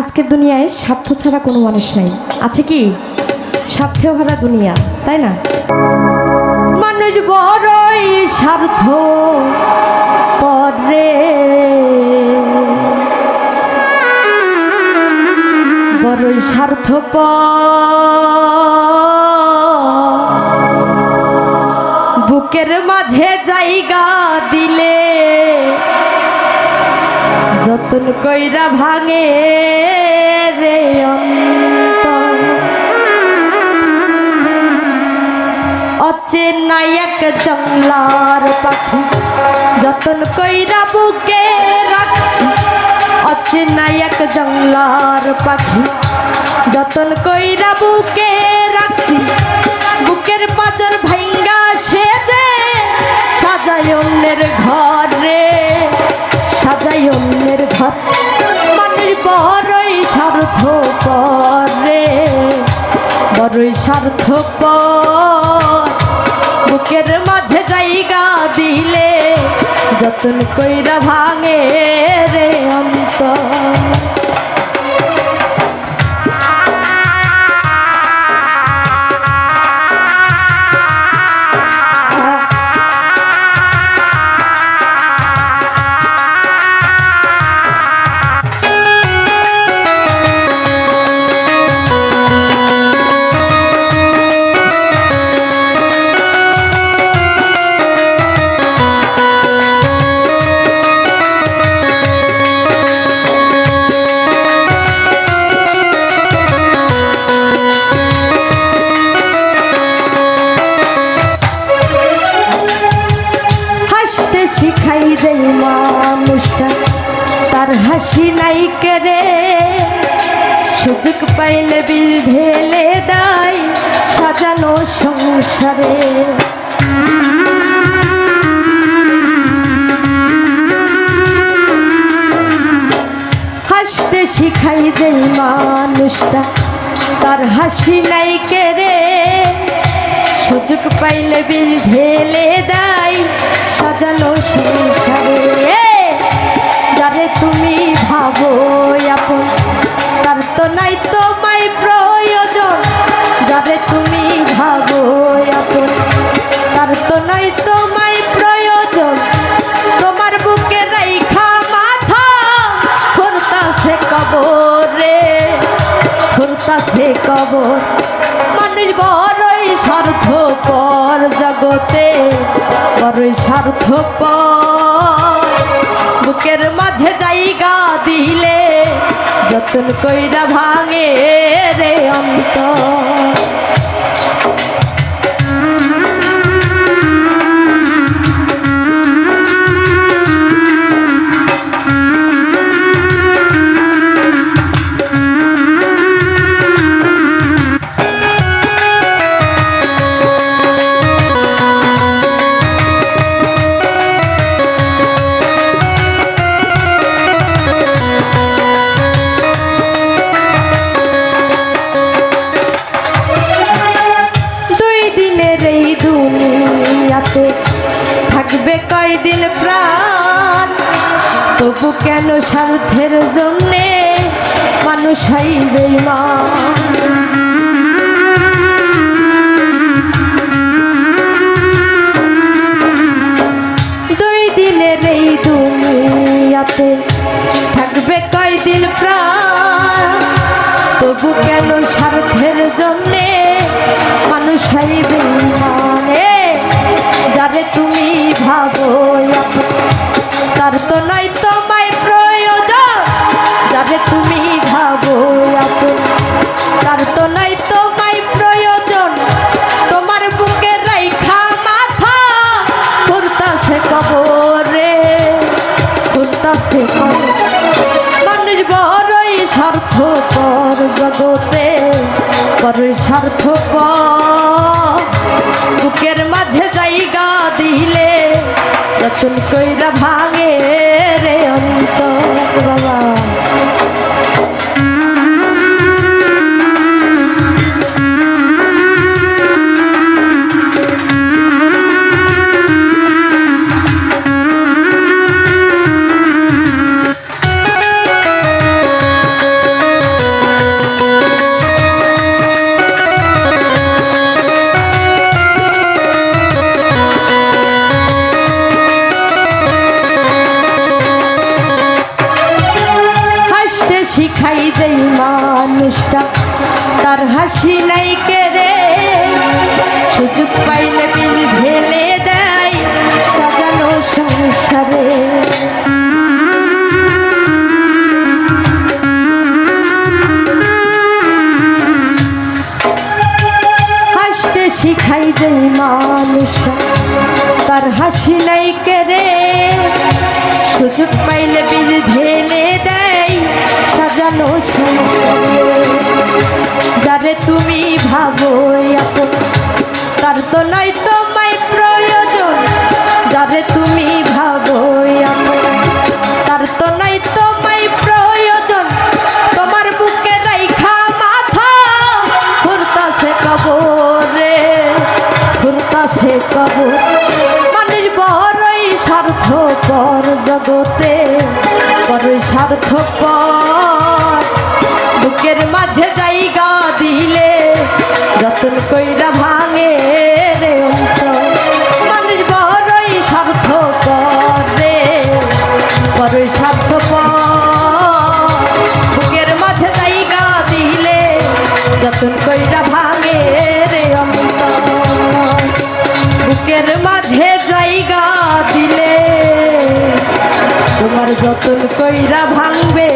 আজকের দুনিয়ায় স্বার্থ ছাড়া কোনো মানুষ নাই। আছে কি? স্বার্থে ভরা দুনিয়া, তাই না? মানুষ বড়ই স্বার্থ পরে। বড়ই স্বার্থ বুকের মাঝে জায়গা দিলে যতন কইরা ভাঙে রে অচেনাই এক জংলার পাখি, যতন কইরা বুকে রাখছি। অচেনাই এক জংলার পাখি, যতন কইরা বুকে রাখছি। বুকের পাজর বড়ই স্বার্থ পরে বড়ই স্বার্থ বুকের মাঝে জায়গা দিলে যতন কইরা ভাঙে রে অন্তর। শিখাই দেই মানুষটা, তার হাসি নাই কেড়ে। সুযোগ পাইলে বিল ঢেলে দেয় সাজানো সংসারে। হাসতে শিখাই দেই মানুষটা, তার হাসি নাই কেড়ে। সুযোগ পাইলে বিল ঢেলে দেয় সাজানো সংসারে। যারে তুমি ভাবো আপন, তার তো নাই তোমায় প্রয়োজন। যারে তুমি ভাবো আপন, তার তো নাই তোমায় প্রয়োজন। তোমার বুকে রাইখা মাথা, খুরতাছে কবরে, খুরতাছে কবর। মানুষ বড়ই স্বার্থ জগতে বড়ই স্বার্থ বুকের মাঝে জায়গা দিলে যতন কইরা ভাঙে রে অন্তর। দুনিয়াতে থাকবে কয়দিন প্রাণ? তবু কেন স্বার্থের জন্যে মানুষ হইবে মা? স্বার্থ পর জগতে বড়ই স্বার্থ বুকের মাঝে জায়গা দিলে নতুন কইরা শিখাই যেই মানুষটা, তার হাসি নাই কেড়ে সুযোগ পাইলে বিল ঢেলে দেয়, সাজানো সংসারে। হাসতে শিখাই যেই মানুষটা, তার হাসি নাই কেড়ে সুযোগ পাইলে বীজ ঢেলে দেয় সাজানো সংসারে যারে তুমি ভাবো তার তো নয় তোমায় প্রয়োজন। যারে তুমি ভাবো তার তো নয় তোমায় প্রয়োজন। তোমার বুকে রাইখা মাথা, ঘুরতাছে মানুষ বড়ই জগতে, বড়ই স্বার্থপর। জায়গা দিলে। তোমার যতন কইরা ভাঙবে